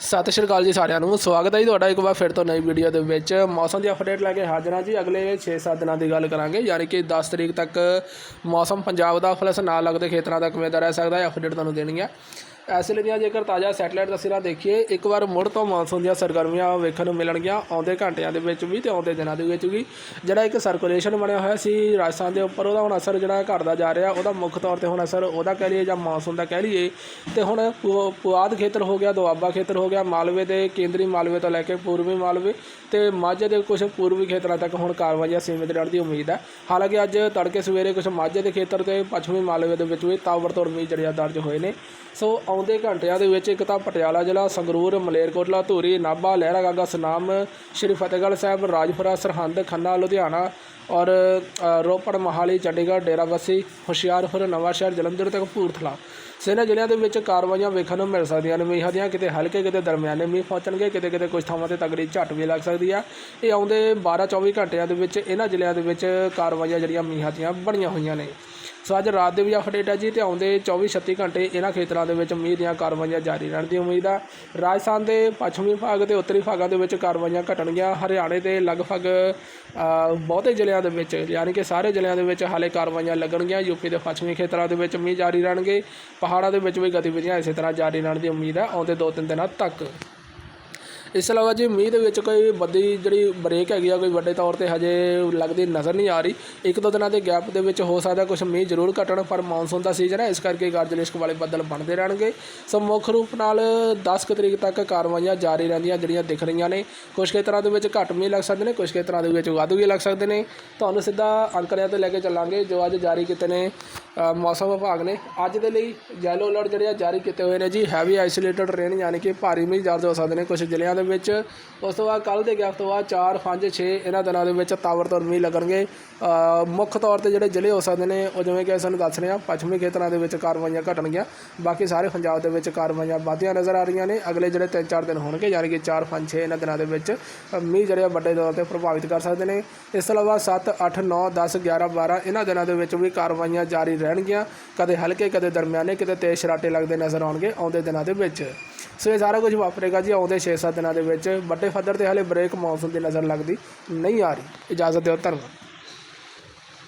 ਸਤਿ ਸ਼੍ਰੀ ਅਕਾਲ ਜੀ ਸਾਰਿਆਂ ਨੂੰ। ਸਵਾਗਤ ਹੈ ਜੀ ਤੁਹਾਡਾ ਇੱਕ ਵਾਰ ਫਿਰ ਤੋਂ ਨਵੀਂ ਵੀਡੀਓ ਦੇ ਵਿੱਚ। ਮੌਸਮ ਦੀ ਅਪਡੇਟ ਲੈ ਕੇ ਹਾਜ਼ਰ ਹਾਂ ਜੀ। ਅਗਲੇ 6-7 ਦਿਨਾਂ ਦੀ ਗੱਲ ਕਰਾਂਗੇ। ਯਾਨੀ ਕਿ 10 ਤਰੀਕ ਤੱਕ ਮੌਸਮ ਪੰਜਾਬ ਦਾ ਪਲਸ ਨਾਲ ਲੱਗਦੇ ਖੇਤਰਾਂ ਤੱਕ ਕਿਵੇਂ ਦਾ ਰਹਿ ਸਕਦਾ ਹੈ। ਅਪਡੇਟ ਤੁਹਾਨੂੰ ਦੇਣੀ ਹੈ। ਐਸੇ ਲਈ ਦੀਆਂ ਜੇਕਰ ਤਾਜ਼ਾ ਸੈਟਲਾਈਟ ਤਸਵੀਰਾਂ ਦੇਖੀਏ, ਇੱਕ ਵਾਰ ਮੁੜ ਤੋਂ ਮੌਨਸੂਨ ਦੀਆਂ ਸਰਗਰਮੀਆਂ ਵੇਖਣ ਨੂੰ ਮਿਲਣਗੀਆਂ, ਆਉਂਦੇ ਘੰਟਿਆਂ ਦੇ ਵਿੱਚ ਵੀ ਤੇ ਆਉਂਦੇ ਦਿਨਾਂ ਦੇ ਵਿੱਚ ਵੀ। ਜਿਹੜਾ ਇੱਕ ਸਰਕੂਲੇਸ਼ਨ ਬਣਿਆ ਹੋਇਆ ਸੀ ਰਾਜਸਥਾਨ ਦੇ ਉੱਪਰ, ਉਹਦਾ ਹੁਣ ਅਸਰ ਜਿਹੜਾ ਘਟਦਾ ਜਾ ਰਿਹਾ, ਉਹਦਾ ਮੁੱਖ ਤੌਰ ਤੇ ਹੁਣ ਅਸਰ ਉਹਦਾ ਕਹਿ ਲਈਏ ਜਾਂ ਮੌਨਸੂਨ ਦਾ ਕਹਿ ਲਈਏ। ਤੇ ਹੁਣ ਪੁ- ਪੁਆਧ ਖੇਤਰ ਹੋ ਗਿਆ, ਦੁਆਬਾ ਖੇਤਰ ਹੋ ਗਿਆ, ਮਾਲਵੇ ਦੇ ਕੇਂਦਰੀ ਮਾਲਵੇ ਤੋਂ ਲੈ ਕੇ ਪੂਰਬੀ ਮਾਲਵੇ ਤੇ ਮਾਝੇ ਦੇ ਕੁਝ ਪੂਰਬੀ ਖੇਤਰਾਂ ਤੱਕ ਹੁਣ ਕਾਰਵਾਈਆਂ ਸੀਮਿਤ ਰਹਿਣ ਦੀ ਉਮੀਦ ਹੈ। ਹਾਲਾਂਕਿ ਅੱਜ ਤੜਕੇ ਸਵੇਰੇ ਕੁਝ ਮਾਝੇ ਦੇ ਖੇਤਰ ਤੇ ਪੱਛਮੀ ਮਾਲਵੇ ਦੇ ਵਿੱਚ ਵੀ ਤਾਬੜਤੋੜ ਮੀਂਹ ਜਿਹੜਿਆ ਦਰਜ ਹੋਏ ਨੇ। ਸੋ ਆਉਂਦੇ ਘੰਟਿਆਂ ਦੇ ਵਿੱਚ ਇੱਕ ਤਾਂ ਪਟਿਆਲਾ ਜ਼ਿਲ੍ਹਾ, ਸੰਗਰੂਰ, ਮਲੇਰਕੋਟਲਾ, ਧੂਰੀ, ਨਾਭਾ, ਲਹਿਰਾਗਾਗਾ ਸੁਨਾਮ, ਸ਼੍ਰੀ ਫਤਿਹਗੜ੍ਹ ਸਾਹਿਬ, ਰਾਜਪੁਰਾ, ਸਰਹੰਦ, ਖੰਨਾ, ਲੁਧਿਆਣਾ ਔਰ ਰੋਪੜ, ਮਹਾਲੀ, ਚੰਡੀਗੜ੍ਹ ਡੇਰਾਬੱਸੀ ਹੁਸ਼ਿਆਰਪੁਰ ਨਵਾਂਸ਼ਹਿਰ ਜਲੰਧਰ ਤੇ ਕਪੂਰਥਲਾ। ਸੋ ਇਹਨਾਂ ਜ਼ਿਲ੍ਹਿਆਂ ਦੇ ਵਿੱਚ ਕਾਰਵਾਈਆਂ ਵੇਖਣ ਨੂੰ ਮਿਲ ਸਕਦੀਆਂ ਨੇ। ਮੀਂਹਾਂ ਦੀਆਂ ਕਿਤੇ ਹਲਕੇ, ਕਿਤੇ ਦਰਮਿਆਨੇ ਮੀਂਹ ਪਹੁੰਚਣਗੇ, ਕਿਤੇ ਕਿਤੇ ਕੁਝ ਥਾਵਾਂ ਤੇ ਤਗੜੀ ਝੱਟ ਵੀ ਲੱਗ ਸਕਦੀ ਆ। ਇਹ ਆਉਂਦੇ 12-24 ਘੰਟਿਆਂ ਦੇ ਵਿੱਚ ਇਹਨਾਂ ਜ਼ਿਲ੍ਹਿਆਂ ਦੇ ਵਿੱਚ ਕਾਰਵਾਈਆਂ ਜਿਹੜੀਆਂ ਮੀਂਹਾਂ ਦੀਆਂ ਬਣੀਆਂ ਹੋਈਆਂ ਨੇ। ਸੋ ਅੱਜ ਰਾਤ ਦੇ ਵੀ ਅਪਡੇਟ ਹੈ ਜੀ ਤੇ ਆਉਂਦੇ 24-36 ਘੰਟੇ ਇਹਨਾਂ ਖੇਤਰਾਂ ਦੇ ਵਿੱਚ ਮੀਂਹ ਦੀਆਂ ਕਾਰਵਾਈਆਂ ਜਾਰੀ ਰਹਿਣ ਦੀ ਉਮੀਦ ਆ। ਰਾਜਸਥਾਨ ਦੇ ਪੱਛਮੀ ਭਾਗ ਤੇ ਉੱਤਰੀ ਭਾਗਾਂ ਦੇ ਵਿੱਚ ਕਾਰਵਾਈਆਂ ਘਟਣਗੀਆਂ। ਹਰਿਆਣੇ ਦੇ ਲਗਭਗ ਬਹੁਤੇ ਜ਼ਿਲ੍ਹਿਆਂ ਦੇ ਵਿੱਚ, ਯਾਨੀ ਕਿ ਸਾਰੇ ਜ਼ਿਲ੍ਹਿਆਂ ਦੇ ਵਿੱਚ ਹਾਲੇ ਕਾਰਵਾਈਆਂ ਲੱਗਣਗੀਆਂ। ਯੂਪੀ ਦੇ ਪੱਛਮੀ ਖੇਤਰਾਂ ਦੇ ਵਿੱਚ ਮੀਂਹ ਜਾਰੀ ਰਹਿਣਗੇ। ਪਹਾੜਾਂ ਦੇ ਵਿੱਚ ਵੀ ਗਤੀਵਿਧੀਆਂ ਇਸੇ ਤਰ੍ਹਾਂ ਜਾਰੀ ਰਹਿਣ ਦੀ ਉਮੀਦ ਹੈ ਆਉਂਦੇ 2-3 ਦਿਨਾਂ ਤੱਕ। ਇਸ ਤੋਂ ਇਲਾਵਾ ਜੀ ਮੀਂਹ ਦੇ ਵਿੱਚ ਕੋਈ ਵੱਡੀ ਜਿਹੜੀ ਬ੍ਰੇਕ ਹੈਗੀ ਆ, ਕੋਈ ਵੱਡੇ ਤੌਰ ਤੇ ਹਜੇ ਲੱਗਦੀ ਨਜ਼ਰ ਨਹੀਂ ਆ ਰਹੀ। ਇੱਕ ਦੋ ਦਿਨਾਂ ਦੇ ਗੈਪ ਦੇ ਵਿੱਚ ਹੋ ਸਕਦਾ ਕੁਝ ਮੀਂਹ ਜ਼ਰੂਰ ਘਟਣ, ਪਰ ਮੌਨਸੂਨ ਦਾ ਸੀਜ਼ਨ ਹੈ, ਇਸ ਕਰਕੇ ਗਰਜ ਲਿਸ਼ਕ ਵਾਲੇ ਬੱਦਲ ਬਣਦੇ ਰਹਿਣਗੇ। ਸੋ ਮੁੱਖ ਰੂਪ ਨਾਲ 10 ਕੁ ਤਰੀਕ ਤੱਕ ਕਾਰਵਾਈਆਂ ਜਾਰੀ ਰਹਿੰਦੀਆਂ ਜਿਹੜੀਆਂ ਦਿਖ ਰਹੀਆਂ ਨੇ। ਕੁਝ ਖੇਤਰਾਂ ਦੇ ਵਿੱਚ ਘੱਟ ਮੀਂਹ ਲੱਗ ਸਕਦੇ ਨੇ ਕੁਝ ਖੇਤਰਾਂ ਦੇ ਵਿੱਚ ਵੱਧ ਵੀ ਲੱਗ ਸਕਦੇ ਨੇ। ਤੁਹਾਨੂੰ ਸਿੱਧਾ ਅੰਕੜਿਆਂ ਤੇ ਲੈ ਕੇ ਚੱਲਾਂਗੇ, ਜੋ ਅੱਜ ਜਾਰੀ ਕੀਤੇ ਨੇ ਮੌਸਮ ਵਿਭਾਗ ਨੇ ਅੱਜ ਦੇ ਲਈ ਯੈਲੋ ਅਲਰਟ ਜਿਹੜੇ ਆ ਜਾਰੀ ਕੀਤੇ ਹੋਏ ਨੇ ਜੀ ਹੈਵੀ ਆਈਸੋਲੇਟਡ ਰੇਨ ਯਾਨੀ ਕਿ ਭਾਰੀ ਮੀਂਹ ਦਰਜ ਹੋ ਸਕਦੇ ਨੇ ਕੁਝ ਜ਼ਿਲ੍ਹਿਆਂ ਦੇ ਵਿੱਚ। ਉਸ ਤੋਂ ਬਾਅਦ ਕੱਲ ਦੇ ਗੈਪ ਤੋਂ ਬਾਅਦ 4 5 6 ਇਹਨਾਂ ਦਿਨਾਂ ਦੇ ਵਿੱਚ ਤਾਵੜਤੋੜ ਮੀਂਹ ਲੱਗਣਗੇ। ਮੁੱਖ ਤੌਰ ਤੇ ਜਿਹੜੇ ਜ਼ਿਲ੍ਹੇ ਹੋ ਸਕਦੇ ਨੇ, ਉਹ ਜਿਵੇਂ ਕਿ ਸਾਨੂੰ ਦੱਸ ਰਹੇ ਆ ਪੱਛਮੀ ਖੇਤਰਾਂ ਦੇ ਵਿੱਚ ਕਾਰਵਾਈਆਂ ਘਟਣਗੀਆਂ। ਬਾਕੀ ਸਾਰੇ ਪੰਜਾਬ ਦੇ ਵਿੱਚ ਕਾਰਵਾਈਆਂ ਵਧਦੀਆਂ ਨਜ਼ਰ ਆ ਰਹੀਆਂ ਨੇ। ਅਗਲੇ ਜਿਹੜੇ 3-4 ਦਿਨ ਹੋਣਗੇ, ਯਾਨੀ ਕਿ 4 5 6 ਇਹਨਾਂ ਦਿਨਾਂ ਦੇ ਵਿੱਚ ਮੀਂਹ ਜਿਹੜੇ ਆ ਵੱਡੇ ਤੌਰ ਤੇ ਪ੍ਰਭਾਵਿਤ ਕਰ ਸਕਦੇ ਨੇ। ਇਸ ਤੋਂ ਇਲਾਵਾ 7 8 9 10 11 12 ਇਹਨਾਂ ਦਿਨਾਂ ਦੇ ਵਿੱਚ ਵੀ ਕਾਰਵਾਈਆਂ ਜਾਰੀ ਰਹਿਣਗੀਆਂ, ਕਦੇ ਹਲਕੇ, ਕਦੇ ਦਰਮਿਆਨੇ, ਕਿਤੇ ਤੇਜ਼ ਸ਼ਰਾਟੇ ਲੱਗਦੇ ਨਜ਼ਰ ਆਉਣਗੇ ਆਉਂਦੇ ਦਿਨਾਂ ਦੇ ਵਿੱਚ। ਸੋ ਇਹ ਸਾਰਾ ਕੁਝ ਵਾਪਰੇਗਾ ਜੀ ਆਉਂਦੇ 6-7 ਦਿਨਾਂ ਦੇ ਵਿੱਚ। ਵੱਡੇ ਫੱਦਰ ਤੇ ਹਲੇ ਬ੍ਰੇਕ ਮੌਨਸੂਨ ਦੀ ਨਜ਼ਰ ਲੱਗਦੀ ਨਹੀਂ ਆ ਰਹੀ। ਇਜਾਜ਼ਤ ਦਿਓ ਧੰਨਵਾਦ।